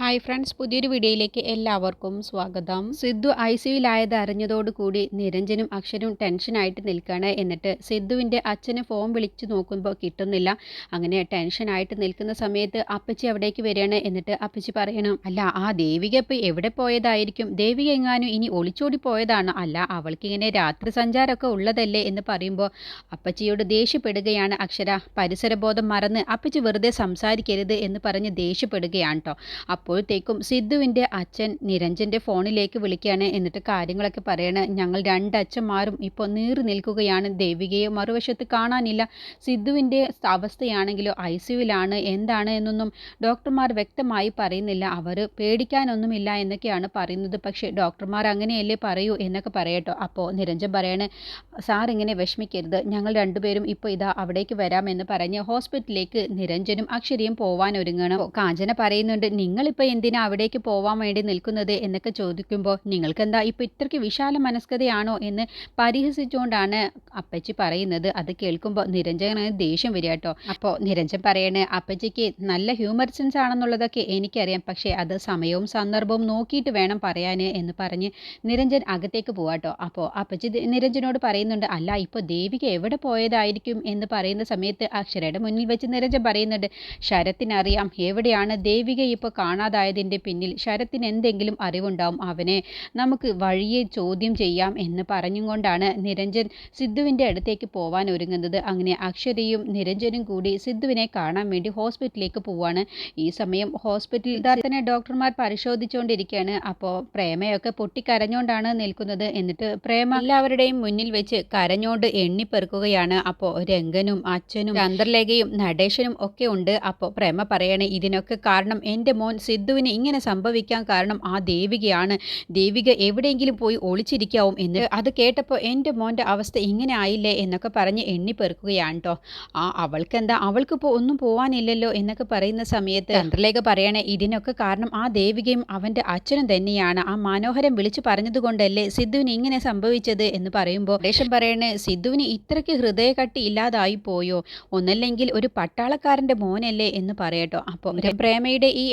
Hi friends പുതിയൊരു വീഡിയോയിലേക്ക് എല്ലാവർക്കും സ്വാഗതം. സിദ്ധു ഐ സിയുലായത് അറിഞ്ഞതോടുകൂടി നിരഞ്ജനും അക്ഷരും ടെൻഷനായിട്ട് നിൽക്കുകയാണ് എന്നിട്ട് സിദ്ധുവിന്റെ അച്ഛനെ ഫോൺ വിളിച്ചു നോക്കുമ്പോൾ കിട്ടുന്നില്ല. അങ്ങനെ ടെൻഷനായിട്ട് നിൽക്കുന്ന സമയത്ത് അപ്പച്ചി അവിടേക്ക് വരികയാണ്. എന്നിട്ട് അപ്പച്ചി പറയണം അല്ല ആ ദേവിക ഇപ്പോൾ എവിടെ പോയതായിരിക്കും? ദേവിക എങ്ങാനും ഇനി ഒളിച്ചോടി പോയതാണോ? അല്ല അവൾക്ക് ഇങ്ങനെ രാത്രി സഞ്ചാരമൊക്കെ ഉള്ളതല്ലേ? എന്ന് പറയുമ്പോൾ അപ്പച്ചിയോട് ദേഷ്യപ്പെടുകയാണ് അക്ഷര. പരിസരബോധം മറന്ന് അപ്പച്ചി വെറുതെ സംസാരിക്കരുത് എന്ന് പറഞ്ഞ് ദേഷ്യപ്പെടുകയാണ് കേട്ടോ അപ്പോഴത്തേക്കും സിദ്ധുവിന്റെ അച്ഛൻ നിരഞ്ജന്റെ ഫോണിലേക്ക് വിളിക്കുകയാണ്. എന്നിട്ട് കാര്യങ്ങളൊക്കെ പറയണ. ഞങ്ങൾ രണ്ട് അച്ഛന്മാരും ഇപ്പോൾ നീറി നിൽക്കുകയാണ്. ദേവികയെ മറുവശത്ത് കാണാനില്ല. സിദ്ധുവിന്റെ അവസ്ഥയാണെങ്കിലോ ഐ സിയുവിലാണ് എന്താണ് എന്നൊന്നും ഡോക്ടർമാർ വ്യക്തമായി പറയുന്നില്ല. അവർ പേടിക്കാനൊന്നുമില്ല എന്നൊക്കെയാണ് പറയുന്നത്. പക്ഷേ ഡോക്ടർമാർ അങ്ങനെയല്ലേ പറയൂ എന്നൊക്കെ പറയട്ടോ. അപ്പോൾ നിരഞ്ജൻ പറയാണ് സാർ ഇങ്ങനെ വിഷമിക്കരുത്. ഞങ്ങൾ രണ്ടുപേരും ഇപ്പോൾ ഇതാ അവിടേക്ക് വരാമെന്ന് പറഞ്ഞ് ഹോസ്പിറ്റലിലേക്ക് നിരഞ്ജനും അക്ഷരയും പോവാൻ ഒരുങ്ങണം. കാഞ്ചന പറയുന്നുണ്ട് നിങ്ങളിപ്പോൾ എന്തിനാ അവിടേക്ക് പോവാൻ വേണ്ടി നിൽക്കുന്നത് എന്നൊക്കെ ചോദിക്കുമ്പോൾ നിങ്ങൾക്ക് എന്താ ഇപ്പൊ ഇത്രയ്ക്ക് വിശാല മനസ്കതയാണോ എന്ന് പരിഹസിച്ചുകൊണ്ടാണ് അപ്പച്ചി പറയുന്നത്. അത് കേൾക്കുമ്പോൾ നിരഞ്ജന ദേഷ്യം വരിക കേട്ടോ. അപ്പോൾ നിരഞ്ജൻ പറയണേ അപ്പച്ചിക്ക് നല്ല ഹ്യൂമർ സെൻസ് ആണെന്നുള്ളതൊക്കെ എനിക്കറിയാം. പക്ഷേ അത് സമയവും സന്ദർഭവും നോക്കിയിട്ട് വേണം പറയാൻ എന്ന് പറഞ്ഞ് നിരഞ്ജൻ അകത്തേക്ക് പോവാട്ടോ അപ്പോൾ അപ്പച്ചി നിരഞ്ജനോട് പറയുന്നുണ്ട് അല്ല ഇപ്പോൾ ദേവിക എവിടെ പോയതായിരിക്കും? എന്ന് പറയുന്ന സമയത്ത് അക്ഷരയുടെ മുന്നിൽ വെച്ച് നിരഞ്ജൻ പറയുന്നുണ്ട് ശരത്തിനറിയാം എവിടെയാണ് ദേവിക ഇപ്പോൾ കാണാതായതിന്റെ പിന്നിൽ ശരത്തിന് എന്തെങ്കിലും അറിവുണ്ടാവും അവനെ നമുക്ക് വഴിയെ ചോദ്യം ചെയ്യാം എന്ന് പറഞ്ഞുകൊണ്ടാണ് നിരഞ്ജൻ സിദ്ധുവിന്റെ അടുത്തേക്ക് പോവാൻ ഒരുങ്ങുന്നത്. അങ്ങനെ അക്ഷരയും നിരഞ്ജനും കൂടി സിദ്ധുവിനെ കാണാൻ വേണ്ടി ഹോസ്പിറ്റലിലേക്ക് പോവാണ്. ഈ സമയം ഹോസ്പിറ്റലിൽ തന്നെ ഡോക്ടർമാർ പരിശോധിച്ചുകൊണ്ടിരിക്കുകയാണ്. അപ്പോൾ പ്രേമയൊക്കെ പൊട്ടിക്കരഞ്ഞുകൊണ്ടാണ് നിൽക്കുന്നത്. എന്നിട്ട് പ്രേമ എല്ലാവരുടെയും മുന്നിൽ വെച്ച് കരഞ്ഞോണ്ട് എണ്ണിപ്പെറുക്കുകയാണ്. അപ്പോൾ രംഗനും അച്ഛനും ചന്ദ്രലേഖയും നടേശനും ഒക്കെ ഉണ്ട്. അപ്പോൾ പ്രേമ പറയണേ ഇതിനൊക്കെ കാരണം എന്റെ മോൻ സിദ്ധുവിന് ഇങ്ങനെ സംഭവിക്കാൻ കാരണം ആ ദേവികയാണ്. ദേവിക എവിടെയെങ്കിലും പോയി ഒളിച്ചിരിക്കാവും എന്ന് അത് കേട്ടപ്പോൾ എന്റെ മോന്റെ അവസ്ഥ ഇങ്ങനെ ആയില്ലേ എന്നൊക്കെ പറഞ്ഞ് എണ്ണിപ്പെറുക്കുകയാണ് കേട്ടോ. ആ അവൾക്ക് അവൾക്കിപ്പോൾ ഒന്നും പോവാനില്ലല്ലോ എന്നൊക്കെ പറയുന്ന സമയത്ത് ചന്ദ്രലേഖ പറയണേ ഇതിനൊക്കെ കാരണം ആ ദേവികയും അവന്റെ അച്ഛനും തന്നെയാണ്. ആ മനോഹരം വിളിച്ചു പറഞ്ഞതുകൊണ്ടല്ലേ സിദ്ധുവിന് ഇങ്ങനെ സംഭവിച്ചത് എന്ന് പറയുമ്പോൾ ദേശം പറയണേ സിദ്ധുവിന് ഇത്രയ്ക്ക് ഹൃദയകട്ടി ഇല്ലാതായി പോയോ? ഒന്നല്ലെങ്കിൽ ഒരു പട്ടാളക്കാരന്റെ മോനല്ലേ? എന്ന് പറയട്ടോ. അപ്പോൾ പ്രേമയുടെ ഈ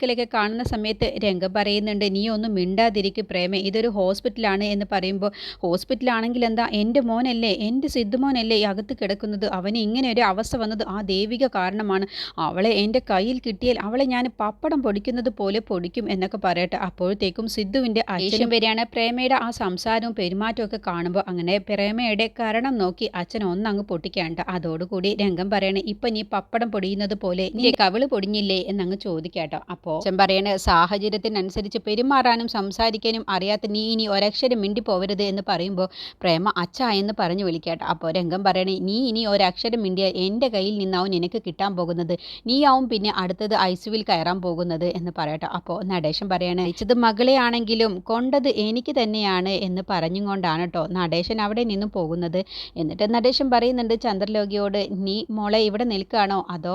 എണ്ണിപ്പെറുക്കലൊക്കെ കാണുന്ന സമയത്ത് രംഗം പറയുന്നുണ്ട് നീ ഒന്നും മിണ്ടാതിരിക്കും പ്രേമേ ഇതൊരു ഹോസ്പിറ്റലാണ് എന്ന് പറയുമ്പോൾ ഹോസ്പിറ്റലാണെങ്കിൽ എന്താ എന്റെ മോനല്ലേ എന്റെ സിദ്ധുമോനല്ലേ ഈ അകത്ത് കിടക്കുന്നത്? അവന് ഇങ്ങനെ ഒരു അവസ്ഥ വന്നത് ആ ദൈവിക കാരണമാണ്. അവളെ എന്റെ കയ്യിൽ കിട്ടിയാൽ അവളെ ഞാൻ പപ്പടം പൊടിക്കുന്നത് പോലെ പൊടിക്കും എന്നൊക്കെ പറയട്ടെ. അപ്പോഴത്തേക്കും സിദ്ധുവിന്റെ അച്ഛനും വരെയാണ് പ്രേമയുടെ ആ സംസാരവും പെരുമാറ്റവും ഒക്കെ കാണുമ്പോൾ അങ്ങനെ പ്രേമയുടെ കരണം നോക്കി അച്ഛൻ ഒന്നങ്ങ് പൊട്ടിക്കാണ്ട്. അതോടുകൂടി രംഗം പറയണേ ഇപ്പം നീ പപ്പടം പൊടിയുന്നത് പോലെ നീ കവിൾ പൊടിഞ്ഞില്ലേ? എന്നങ്ങ് ചോദിക്കാട്ടോ അപ്പോൾ അച്ഛൻ പറയണേ സാഹചര്യത്തിനനുസരിച്ച് പെരുമാറാനും സംസാരിക്കാനും അറിയാത്ത നീ ഇനി ഒരക്ഷരം മിണ്ടി പോവരുത് എന്ന് പറയുമ്പോൾ പ്രേമ അച്ഛ എന്ന് പറഞ്ഞു വിളിക്കാട്ടോ. അപ്പോൾ രംഗം പറയണേ നീ ഇനി ഒരക്ഷരം മിണ്ടിയാൽ എന്റെ കയ്യിൽ നിന്നാവും നിനക്ക് കിട്ടാൻ പോകുന്നത്. നീയാവും പിന്നെ അടുത്തത് ഐസുവിൽ കയറാൻ പോകുന്നത് എന്ന് പറയട്ടെ. അപ്പോൾ നടേശൻ പറയണേ അയച്ചത് മകളെ ആണെങ്കിലും കൊണ്ടത് എനിക്ക് തന്നെയാണ് എന്ന് പറഞ്ഞുകൊണ്ടാണ് കേട്ടോ നടേശൻ അവിടെ നിന്നും പോകുന്നത്. എന്നിട്ട് നടേശൻ പറയുന്നുണ്ട് ചന്ദ്രലോകിയോട് നീ മോളെ ഇവിടെ നിൽക്കുകയാണോ? അതോ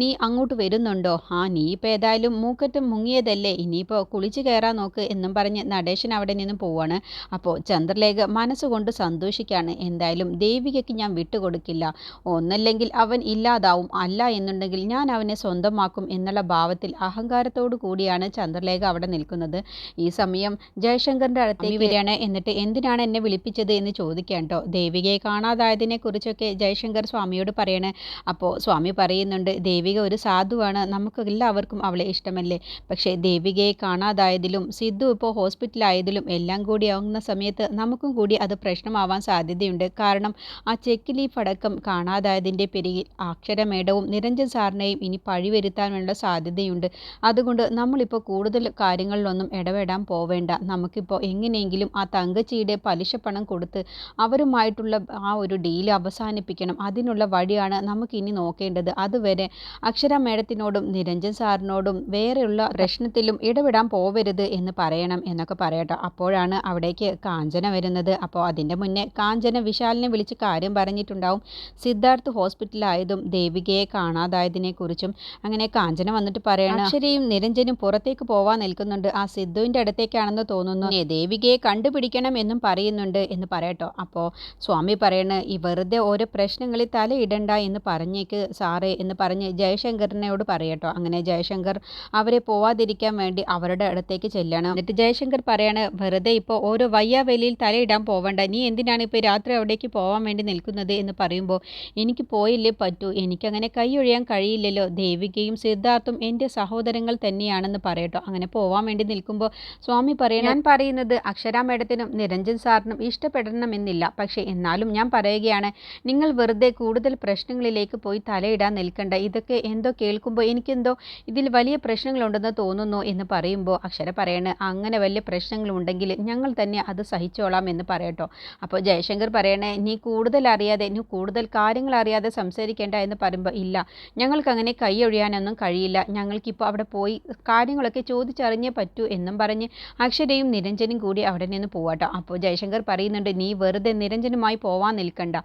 നീ അങ്ങോട്ട് വരുന്നുണ്ടോ? ആ നീ ഇപ്പോൾ ഏതായാലും മൂക്കറ്റ് മുങ്ങിയതല്ലേ? ഇനിയിപ്പോൾ കുളിച്ച് കയറാൻ നോക്ക് എന്നും പറഞ്ഞ് നടേശൻ അവിടെ നിന്നും പോവാണ്. അപ്പോൾ ചന്ദ്രലേഖ മനസ്സുകൊണ്ട് സന്തോഷിക്കുകയാണ് എന്തായാലും ദേവികയ്ക്ക് ഞാൻ വിട്ടുകൊടുക്കില്ല. ഒന്നല്ലെങ്കിൽ അവൻ ഇല്ലാതാവും. അല്ല എന്നുണ്ടെങ്കിൽ ഞാൻ അവനെ സ്വന്തമാക്കും എന്നുള്ള ഭാവത്തിൽ അഹങ്കാരത്തോടു കൂടിയാണ് ചന്ദ്രലേഖ അവിടെ നിൽക്കുന്നത്. ഈ സമയം ജയശങ്കറിന്റെ അടുത്തേക്ക് വരികയാണ്. എന്നിട്ട് എന്തിനാണ് എന്നെ വിളിപ്പിച്ചത് എന്ന് ചോദിക്കാൻ കേട്ടോ. ദേവികയെ കാണാതായതിനെ കുറിച്ചൊക്കെ ജയശങ്കർ സ്വാമിയോട് പറയണേ. അപ്പോൾ സ്വാമി പറയുന്നുണ്ട് ദേവിക ഒരു സാധുവാണ്. നമുക്ക് എല്ലാവർക്കും അവളെ ഇഷ്ടമല്ലേ. പക്ഷേ ദേവികയെ കാണാതായതിലും സിദ്ധു ഇപ്പോൾ ഹോസ്പിറ്റലായതിലും എല്ലാം കൂടി ആവുന്ന സമയത്ത് നമുക്കും കൂടി അത് പ്രശ്നമാവാൻ സാധ്യതയുണ്ട്. കാരണം ആ ചെക്ക് ലീഫ് അടക്കം കാണാതായതിന്റെ പേരിൽ അക്ഷരമേടവും നിരഞ്ജൻ സാറിനെയും ഇനി പഴി വരുത്താനുള്ള സാധ്യതയുണ്ട്. അതുകൊണ്ട് നമ്മളിപ്പോൾ കൂടുതൽ കാര്യങ്ങളിലൊന്നും ഇടപെടാൻ പോവേണ്ട. നമുക്കിപ്പോൾ എങ്ങനെയെങ്കിലും ആ തങ്കച്ചിയുടെ പലിശ പണം കൊടുത്ത് അവരുമായിട്ടുള്ള ആ ഒരു ഡീൽ അവസാനിപ്പിക്കണം. അതിനുള്ള വഴിയാണ് നമുക്കിനി നോക്കേണ്ടത്. അതുവരെ അക്ഷര മേഡത്തിനോടും നിരഞ്ജൻ സാറിനോടും വേറെയുള്ള പ്രശ്നത്തിലും ഇടപെടാൻ പോവരുത് എന്ന് പറയണം എന്നൊക്കെ പറയട്ടോ. അപ്പോഴാണ് അവിടേക്ക് കാഞ്ചന വരുന്നത്. അപ്പോൾ അതിന്റെ മുന്നേ കാഞ്ചന വിശാലിനെ വിളിച്ച് കാര്യം പറഞ്ഞിട്ടുണ്ടാവും. സിദ്ധാർത്ഥ് ഹോസ്പിറ്റലായതും ദേവികയെ കാണാതായതിനെക്കുറിച്ചും അങ്ങനെ കാഞ്ചന വന്നിട്ട് പറയണം അക്ഷരയും നിരഞ്ജനും പുറത്തേക്ക് പോവാൻ നിൽക്കുന്നുണ്ട്. ആ സിദ്ധുവിന്റെ അടുത്തേക്കാണെന്ന് തോന്നുന്നു. "ഏ, ദേവികയെ കണ്ടുപിടിക്കണം എന്നും പറയുന്നുണ്ട് എന്ന് പറയട്ടോ. അപ്പോൾ സ്വാമി പറയണ ഈ വെറുതെ ഓരോ പ്രശ്നങ്ങളിൽ തലയിടണ്ട എന്ന് പറഞ്ഞേക്ക് സാറേ എന്ന് പറഞ്ഞ് ജയശങ്കറിനോട് പറയട്ടോ. അങ്ങനെ ജയശങ്കർ ആ അവരെ പോവാതിരിക്കാൻ വേണ്ടി അവരുടെ അടുത്തേക്ക് ചെല്ലണം. എന്നിട്ട് ജയശങ്കർ പറയാണ് വെറുതെ ഇപ്പോൾ ഓരോ വയ്യാവലിയിൽ തലയിടാൻ പോവണ്ട. നീ എന്തിനാണ് ഇപ്പോൾ രാത്രി അവിടേക്ക് പോവാൻ വേണ്ടി നിൽക്കുന്നത്? എന്ന് പറയുമ്പോൾ എനിക്ക് പോയില്ലേ പറ്റൂ. എനിക്കങ്ങനെ കൈയൊഴിയാൻ കഴിയില്ലല്ലോ. ദേവികയും സിദ്ധാർത്ഥും എന്റെ സഹോദരങ്ങൾ തന്നെയാണെന്ന് പറയട്ടോ. അങ്ങനെ പോവാൻ വേണ്ടി നിൽക്കുമ്പോൾ സ്വാമി പറയണം ഞാൻ പറയുന്നത് അക്ഷരാ മേഡത്തിനും നിരഞ്ജൻ സാറിനും ഇഷ്ടപ്പെടണമെന്നില്ല. പക്ഷേ എന്നാലും ഞാൻ പറയുകയാണ് നിങ്ങൾ വെറുതെ കൂടുതൽ പ്രശ്നങ്ങളിലേക്ക് പോയി തലയിടാൻ നിൽക്കണ്ട. ഇതൊക്കെ എന്തോ കേൾക്കുമ്പോൾ എനിക്കെന്തോ ഇതിൽ വലിയ പ്രശ്നങ്ങളുണ്ടെന്ന് തോന്നുന്നു എന്ന് പറയുമ്പോൾ അക്ഷര പറയണ് അങ്ങനെ വലിയ പ്രശ്നങ്ങളുണ്ടെങ്കിൽ ഞങ്ങൾ തന്നെ അത് സഹിച്ചോളാം എന്ന് പറയട്ടോ. അപ്പോൾ ജയശങ്കർ പറയണേ നീ കൂടുതൽ അറിയാതെ നീ കൂടുതൽ കാര്യങ്ങൾ അറിയാതെ സംസാരിക്കേണ്ട എന്ന് പറയുമ്പോൾ ഇല്ല. ഞങ്ങൾക്ക് അങ്ങനെ കൈയൊഴിയാനൊന്നും കഴിയില്ല. ഞങ്ങൾക്കിപ്പോൾ അവിടെ പോയി കാര്യങ്ങളൊക്കെ ചോദിച്ചറിഞ്ഞേ പറ്റൂ എന്നും പറഞ്ഞ് അക്ഷരയും നിരഞ്ജനും കൂടി അവിടെ നിന്ന് പോവാട്ടോ. അപ്പോൾ ജയശങ്കർ പറയുന്നുണ്ട് നീ വെറുതെ നിരഞ്ജനുമായി പോവാൻ നിൽക്കണ്ട.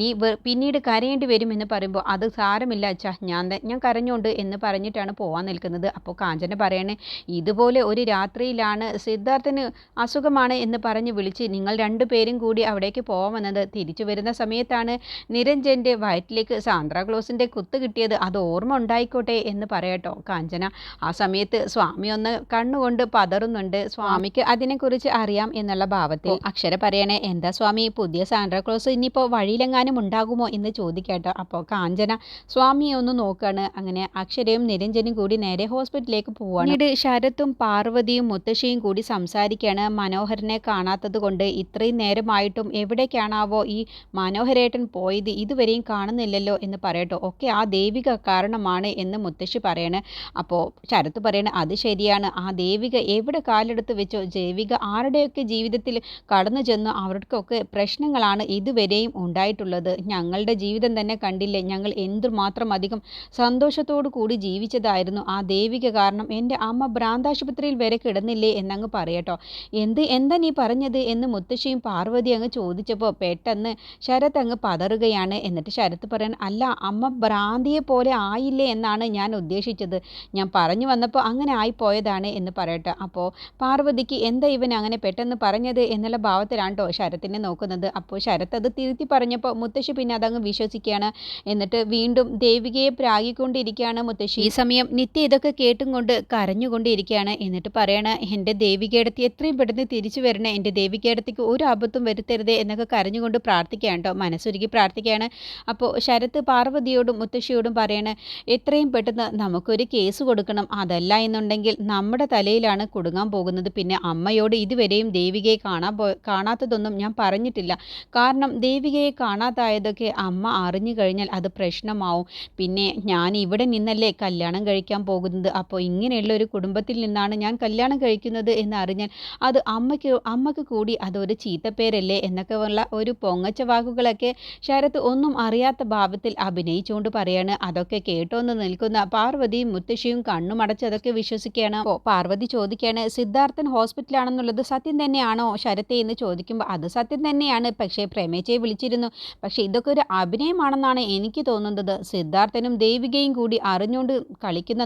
നീ പിന്നീട് കരയേണ്ടി വരുമെന്ന് പറയുമ്പോൾ അത് സാരമില്ല അച്ഛാ. ഞാൻ ഞാൻ കരഞ്ഞുകൊണ്ട് എന്ന് പറഞ്ഞിട്ടാണ് പോവാൻ നിൽക്കുന്നത്. അപ്പോൾ കാഞ്ചന പറയണേ ഇതുപോലെ ഒരു രാത്രിയിലാണ് സിദ്ധാർത്ഥന് അസുഖമാണ് എന്ന് പറഞ്ഞ് വിളിച്ച് നിങ്ങൾ രണ്ടുപേരും കൂടി അവിടേക്ക് പോകാമെന്നത്. തിരിച്ചു വരുന്ന സമയത്താണ് നിരഞ്ജന്റെ വയറ്റിലേക്ക് സാന്താക്ലോസിന്റെ കുത്ത് കിട്ടിയത്. അത് ഓർമ്മ ഉണ്ടായിക്കോട്ടെ എന്ന് പറയട്ടോ കാഞ്ചന. ആ സമയത്ത് സ്വാമി ഒന്ന് കണ്ണുകൊണ്ട് പതറുന്നുണ്ട്. സ്വാമിക്ക് അതിനെക്കുറിച്ച് അറിയാം എന്നുള്ള ഭാവത്തിൽ അക്ഷര പറയണേ എന്താ സ്വാമി പുതിയ സാൻഡ്രാക്ലോസ് ഇനിയിപ്പോൾ വഴിയിലെങ്ങാനും ഉണ്ടാകുമോ എന്ന് ചോദിക്കട്ടോ. അപ്പോൾ കാഞ്ചന സ്വാമിയെ ഒന്ന് നോക്കുകയാണ് അങ്ങനെ അക്ഷരയും നിരഞ്ജനും കൂടി നേരെ ഹോസ്പിറ്റലിലേക്ക് പോവാണ്. പിന്നീട് ശരത്തും പാർവതിയും മുത്തശ്ശിയും കൂടി സംസാരിക്കുകയാണ് മനോഹരനെ കാണാത്തത് കൊണ്ട് ഇത്രയും നേരമായിട്ടും എവിടേക്കാണാവോ ഈ മനോഹരേട്ടൻ പോയത്? ഇതുവരെയും കാണുന്നില്ലല്ലോ എന്ന് പറയട്ടോ. ഒക്കെ ആ ദേവിക കാരണമാണ് എന്ന് മുത്തശ്ശി പറയണേ. അപ്പോൾ ശരത്ത് പറയണേ അത് ശരിയാണ്. ആ ദേവിക എവിടെ കാലെടുത്ത് വെച്ചോ? ജൈവിക ആരുടെയൊക്കെ ജീവിതത്തിൽ കടന്നു ചെന്നു അവർക്കൊക്കെ പ്രശ്നങ്ങളാണ് ഇതുവരെയും ഉണ്ടായിട്ടുള്ളത്. ഞങ്ങളുടെ ജീവിതം തന്നെ കണ്ടില്ലേ? ഞങ്ങൾ എന്തുമാത്രം അധികം സന്തോഷത്തോടു കൂടി ജീവിച്ചതായിരുന്നു. ആ ദേവിക കാരണം എന്റെ അമ്മ ഭ്രാന്താശുപത്രിയിൽ വരെ കിടന്നില്ലേ എന്നങ്ങ് പറയട്ടോ എന്ത് എന്താ നീ പറഞ്ഞത് എന്ന് മുത്തശ്ശിയും പാർവതി അങ്ങ് ചോദിച്ചപ്പോൾ പെട്ടെന്ന് ശരത് അങ്ങ് പതറുകയാണ്. എന്നിട്ട് ശരത്ത് പറയാൻ അല്ല അമ്മ ഭ്രാന്തിയെ പോലെ ആയില്ലേ എന്നാണ് ഞാൻ ഉദ്ദേശിച്ചത്. ഞാൻ പറഞ്ഞു വന്നപ്പോൾ അങ്ങനെ ആയിപ്പോയതാണ് എന്ന് പറയട്ടെ. അപ്പോൾ പാർവതിക്ക് എന്താ ഇവൻ അങ്ങനെ പെട്ടെന്ന് പറഞ്ഞത് എന്നുള്ള ഭാവത്തിലാണ് കേട്ടോ ശരത്തിനെ നോക്കുന്നത്. അപ്പോൾ ശരത്ത് അത് തിരുത്തി പറഞ്ഞപ്പോൾ മുത്തശ്ശി പിന്നെ അതങ്ങ് വിശ്വസിക്കുകയാണ്. എന്നിട്ട് വീണ്ടും ദേവികയെ പ്രാഗിക്കൊണ്ടിരിക്കുകയാണ് മുത്തശ്ശി. ഈ സമയം നിത്യ ഇതൊക്കെ കേട്ടും കൊണ്ട് കരഞ്ഞുകൊണ്ടിരിക്കുകയാണ്. എന്നിട്ട് പറയണ എന്റെ ദേവികേടത്തി എത്രയും പെട്ടെന്ന് തിരിച്ചു വരണേ. എന്റെ ദേവികേടത്തിക്ക് ഒരു അബദ്ധം വരുത്തരുത് എന്നൊക്കെ കരഞ്ഞുകൊണ്ട് പ്രാർത്ഥിക്കുകയാണ് കേട്ടോ. മനസ്സൊരുക്കി പ്രാർത്ഥിക്കുകയാണ്. അപ്പോൾ ശരത്ത് പാർവതിയോടും മുത്തശ്ശിയോടും പറയണ എത്രയും പെട്ടെന്ന് നമുക്കൊരു കേസ് കൊടുക്കണം. അതല്ല എന്നുണ്ടെങ്കിൽ നമ്മുടെ തലയിലാണ് കുടുങ്ങാൻ പോകുന്നത്. പിന്നെ അമ്മയോട് ഇതുവരെയും ദേവികയെ കാണാൻ പോ കാണാത്തതൊന്നും ഞാൻ പറഞ്ഞിട്ടില്ല. കാരണം ദേവികയെ കാണാതായതൊക്കെ അമ്മ അറിഞ്ഞു കഴിഞ്ഞാൽ അത് പ്രശ്നമാവും. പിന്നെ ഞാൻ ഇവിടെ നിന്നല്ലേ കല്യാണം കഴിക്കാൻ പോകുന്നത്? അപ്പോൾ ഇങ്ങനെയുള്ള ഒരു കുടുംബത്തിൽ നിന്നാണ് ഞാൻ കല്യാണം കഴിക്കുന്നത് എന്ന് അറിഞ്ഞാൽ അത് അമ്മയ്ക്ക് അമ്മയ്ക്ക് കൂടി അതൊരു ചീത്തപ്പേരല്ലേ എന്നൊക്കെ ഉള്ള ഒരു പൊങ്ങച്ച വാക്കുകളൊക്കെ ശരത്ത് ഒന്നും അറിയാത്ത ഭാവത്തിൽ അഭിനയിച്ചുകൊണ്ട് പറയാണ്. അതൊക്കെ കേട്ടോന്ന് നിൽക്കുന്ന പാർവതിയും മുത്തശ്ശിയും കണ്ണുമടച്ച് അതൊക്കെ വിശ്വസിക്കുകയാണ്. പാർവതി ചോദിക്കുകയാണ് സിദ്ധാർത്ഥൻ ഹോസ്പിറ്റലാണെന്നുള്ളത് സത്യം തന്നെയാണോ ശരത്തെ? എന്ന് ചോദിക്കുമ്പോൾ അത് സത്യം തന്നെയാണ്. പക്ഷേ പ്രമേച്ചയെ വിളിച്ചിരുന്നു. പക്ഷേ ഇതൊക്കെ ഒരു അഭിനയമാണെന്നാണ് എനിക്ക് തോന്നുന്നത്. സിദ്ധാർത്ഥനും ദേവികയും കൂടി അറിഞ്ഞുകൊണ്ട് കളിക്കുന്ന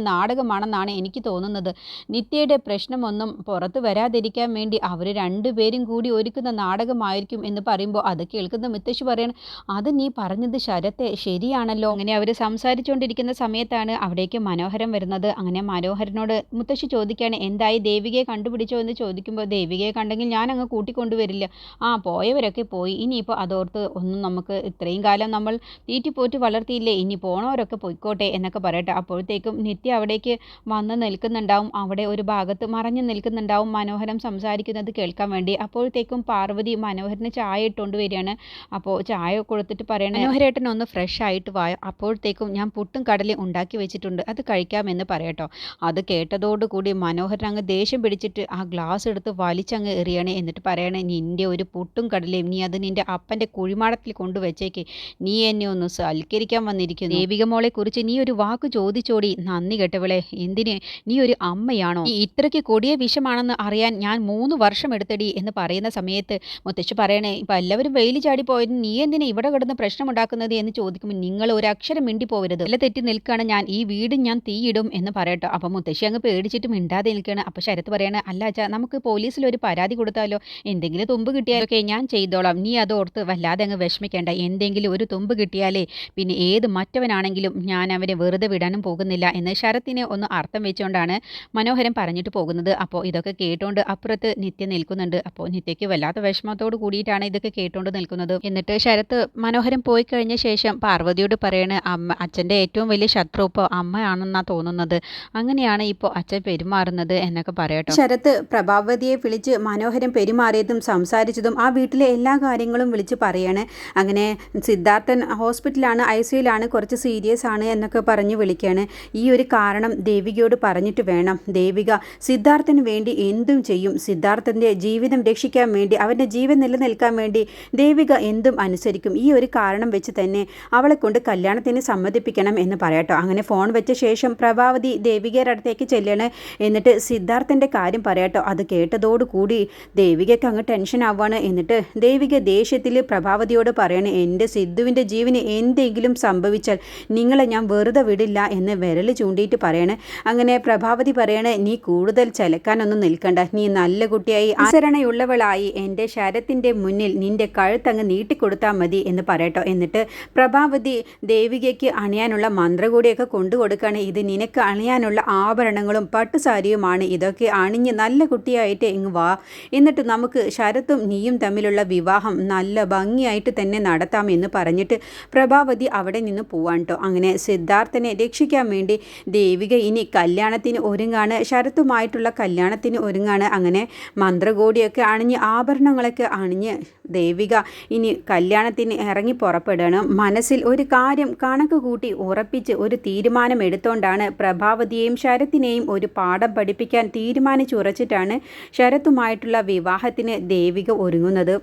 നാടകമാണെന്നാണ് എനിക്ക് തോന്നുന്നത്. നിത്യയുടെ പ്രശ്നമൊന്നും പുറത്തു വരാതിരിക്കാൻ വേണ്ടി അവർ രണ്ടുപേരും കൂടി ഒരുക്കുന്ന നാടകമായിരിക്കും എന്ന് പറയുമ്പോൾ അത് കേൾക്കുന്ന മുത്തശ്ശി പറയണം അത് നീ പറഞ്ഞത് ശരത്തെ ശരിയാണല്ലോ. അങ്ങനെ അവർ സംസാരിച്ചുകൊണ്ടിരിക്കുന്ന സമയത്താണ് അവിടേക്ക് മനോഹരം വരുന്നത്. അങ്ങനെ മനോഹരനോട് മുത്തശ്ശി ചോദിക്കുകയാണ് എന്തായി ദേവികയെ കണ്ടുപിടിച്ചോ? എന്ന് ചോദിക്കുമ്പോൾ ദേവികയെ കണ്ടെങ്കിൽ ഞാൻ അങ്ങ് കൂട്ടിക്കൊണ്ടുവരില്ല. ആ പോയവരൊക്കെ പോയി. ഇനിയിപ്പോൾ അതോർത്ത് ഒന്നും നമുക്ക് ഇത്രയും കാലം നമ്മൾ തീറ്റിപ്പോറ്റി വളർത്തിയില്ലേ? ഇനി പോണവരൊക്കെ പൊയ്ക്കോട്ടെ എന്നൊക്കെ പറയട്ടെ. അപ്പോഴത്തേക്കും നിത്യ അവിടേക്ക് വന്ന് നിൽക്കുന്നുണ്ടാവും. അവിടെ ഒരു ഭാഗത്ത് മറഞ്ഞു നിൽക്കുന്നുണ്ടാവും മനോഹരം സംസാരിക്കുന്നത് കേൾക്കാൻ വേണ്ടി. അപ്പോഴത്തേക്കും പാർവതി മനോഹരന് ചായ ഇട്ടുകൊണ്ട് വരികയാണ്. അപ്പോൾ ചായ കൊടുത്തിട്ട് പറയണ മനോഹരേട്ടൻ ഒന്ന് ഫ്രഷ് ആയിട്ട് വായ അപ്പോഴത്തേക്കും ഞാൻ പുട്ടും കടലയും ഉണ്ടാക്കി വെച്ചിട്ടുണ്ട്. അത് കഴിക്കാമെന്ന് പറയട്ടോ. അത് കേട്ടതോടുകൂടി മനോഹരൻ അങ്ങ് ദേഷ്യം പിടിച്ചിട്ട് ആ ഗ്ലാസ് എടുത്ത് വലിച്ചങ്ങ് എറിയണേ എന്നിട്ട് പറയണേ നിന്റെ ഒരു പുട്ടും കടലയും നീ അത് നിന്റെ അപ്പന്റെ കുഴിമാടത്തിൽ കൊണ്ടുവച്ചേക്ക്. നീ എന്നെ ഒന്ന് സൽക്കരിക്കാൻ വന്നിരിക്കുന്നു. ദേവികമോളെ കുറിച്ച് നീ ഒരു വാക്ക് ചോദിച്ചോടി. നന്ദി കേട്ടവളെ. എന്തിന്? നീ ഒരു അമ്മയാണോ? നീ ഇത്രയ്ക്ക് കൊടിയ വിഷമാണെന്ന് അറിയാൻ ഞാൻ മൂന്ന് വർഷം എടുത്തടി എന്ന് പറയുന്ന സമയത്ത് മുത്തശ്ശി പറയണേ ഇപ്പം എല്ലാവരും വെയിൽ ചാടി പോയത് നീ എന്തിനാ ഇവിടെ കിടന്ന് പ്രശ്നമുണ്ടാക്കുന്നത്? എന്ന് ചോദിക്കുമ്പോൾ നിങ്ങൾ ഒരു അക്ഷരം മിണ്ടി പോകരുത് അല്ല തെറ്റി നിൽക്കുകയാണ് ഞാൻ. ഈ വീട് ഞാൻ തീയിടും എന്ന് പറയട്ടോ. അപ്പം മുത്തശ്ശി അങ്ങ് പേടിച്ചിട്ട് മിണ്ടാതെ നിൽക്കുകയാണ്. അപ്പം ശരത്ത് പറയണേ അല്ല അച്ഛാ നമുക്ക് പോലീസിൽ ഒരു പരാതി കൊടുത്താലോ? എന്തെങ്കിലും തുമ്പ് കിട്ടിയാലൊക്കെ ഞാൻ ചെയ്തോളാം. നീ അത് ഓർത്ത് വല്ലാതെ അങ്ങ് വിഷമിക്കേണ്ട. എന്തെങ്കിലും ഒരു തുമ്പ് കിട്ടിയാലേ പിന്നെ ഏത് മറ്റവനാണെങ്കിലും ഞാൻ അവരെ വെറുതെ വിടാനും പോകുന്നില്ല. എന്ന് ശരത്തിനെ ഒന്ന് അർത്ഥം വെച്ചുകൊണ്ടാണ് മനോഹരൻ പറഞ്ഞിട്ട് പോകുന്നത്. അപ്പോൾ ഇതൊക്കെ കേട്ടുകൊണ്ട് അപ്പുറത്ത് നിത്യ നിൽക്കുന്നുണ്ട്. അപ്പോൾ നിത്യയ്ക്ക് വല്ലാത്ത വിഷമത്തോട് കൂടിയിട്ടാണ് ഇതൊക്കെ കേട്ടുകൊണ്ട് നിൽക്കുന്നത്. എന്നിട്ട് ശരത്ത് മനോഹരൻ പോയി കഴിഞ്ഞ ശേഷം പാർവതിയോട് പറയണ് അമ്മ അച്ഛന്റെ ഏറ്റവും വലിയ ശത്രു ഇപ്പോൾ അമ്മയാണെന്നാണ് തോന്നുന്നത്. അങ്ങനെയാണ് ഇപ്പോൾ അച്ഛൻ പെരുമാറുന്നത് എന്നൊക്കെ പറയട്ടെ. ശരത്ത് പ്രഭാവതിയെ വിളിച്ച് മനോഹരൻ പെരുമാറിയതും സംസാരിച്ചതും ആ വീട്ടിലെ എല്ലാ കാര്യങ്ങളും വിളിച്ച് പറയാണ്. അങ്ങനെ സിദ്ധാർത്ഥൻ ഹോസ്പിറ്റലാണ് ഐ സിയുലാണ് കുറച്ച് സീരിയസ് ആണ് എന്നൊക്കെ പറഞ്ഞ് വിളിക്കുകയാണ് ഈ ഒരു കാരണം ദേവികയോട് പറഞ്ഞിട്ട് വേണം. ദേവിക സിദ്ധാർത്ഥന് വേണ്ടി എന്തും ചെയ്യും. സിദ്ധാർത്ഥന്റെ ജീവിതം രക്ഷിക്കാൻ വേണ്ടി അവന്റെ ജീവൻ നിലനിൽക്കാൻ വേണ്ടി ദേവിക എന്തും അനുസരിക്കും. ഈ ഒരു കാരണം വെച്ച് തന്നെ അവളെ കൊണ്ട് കല്യാണത്തിന് സമ്മതിപ്പിക്കണം എന്ന് പറയട്ടോ. അങ്ങനെ ഫോൺ വെച്ച ശേഷം പ്രഭാവതി ദേവികയുടെ അടുത്തേക്ക് ചെല്ലണ്. എന്നിട്ട് സിദ്ധാർത്ഥന്റെ കാര്യം പറയട്ടോ. അത് കേട്ടതോടുകൂടി ദേവികയ്ക്ക് അങ്ങ് ടെൻഷൻ ആവാണ് എന്നിട്ട് ദേവിക ദേഷ്യത്തിൽ പ്രഭാവതിയോട് പറയണേ എന്റെ സിദ്ധുവിന്റെ ജീവന് എന്തെങ്കിലും സംഭവിച്ചാൽ നിങ്ങളെ ഞാൻ വെറുതെ വിടില്ല എന്ന് വിരൽ ചൂണ്ടിയിട്ട് പറയണേ. അങ്ങനെ പ്രഭാവതി പറയണേ നീ കൂടുതൽ ചലക്കാനൊന്നും നിൽക്കണ്ട. നീ നല്ല കുട്ടിയായി ആചരണയുള്ളവളായി എന്റെ ശരത്തിന്റെ മുന്നിൽ നിന്റെ കഴുത്തങ്ങ് നീട്ടിക്കൊടുത്താൽ മതി എന്ന് പറയട്ടോ. എന്നിട്ട് പ്രഭാവതി ദേവികയ്ക്ക് അണിയാനുള്ള മന്ത്രകൂടിയൊക്കെ കൊണ്ടു കൊടുക്കുകയാണ് ഇത് നിനക്ക് അണിയാനുള്ള ആഭരണങ്ങളും പട്ടുസാരിയുമാണ്. ഇതൊക്കെ അണിഞ്ഞ് നല്ല കുട്ടിയായിട്ട് ഇങ്ങ് വാ. എന്നിട്ട് നമുക്ക് ശരത്തും നീയും തമ്മിലുള്ള വിവാഹം നല്ല ഭംഗിയായിട്ട് തന്നെ നടത്താം എന്ന് പറഞ്ഞിട്ട് പ്രഭാവതി അവിടെ നിന്ന് പോവാൻ കേട്ടോ അങ്ങനെ സിദ്ധാർത്ഥനെ രക്ഷിക്കാൻ വേണ്ടി ദേവിക ഇനി കല്യാണത്തിന് ഒരുങ്ങാണ് ശരത്തുമായിട്ടുള്ള കല്യാണത്തിന് ഒരുങ്ങാണ് അങ്ങനെ മന്ത്രകോടിയൊക്കെ അണിഞ്ഞ് ആഭരണങ്ങളൊക്കെ അണിഞ്ഞ് ദേവിക ഇനി കല്യാണത്തിന് ഇറങ്ങി പുറപ്പെടണം. മനസ്സിൽ ഒരു കാര്യം കണക്ക് കൂട്ടി ഉറപ്പിച്ച് ഒരു തീരുമാനം എടുത്തോണ്ടാണ് പ്രഭാവതിയെയും ശരത്തിനെയും ഒരു പാഠം പഠിപ്പിക്കാൻ തീരുമാനിച്ചുറച്ചിട്ടാണ് ശരത്തുമായിട്ടുള്ള വിവാഹത്തിന് ദേവിക ഒരുങ്ങുന്നത്.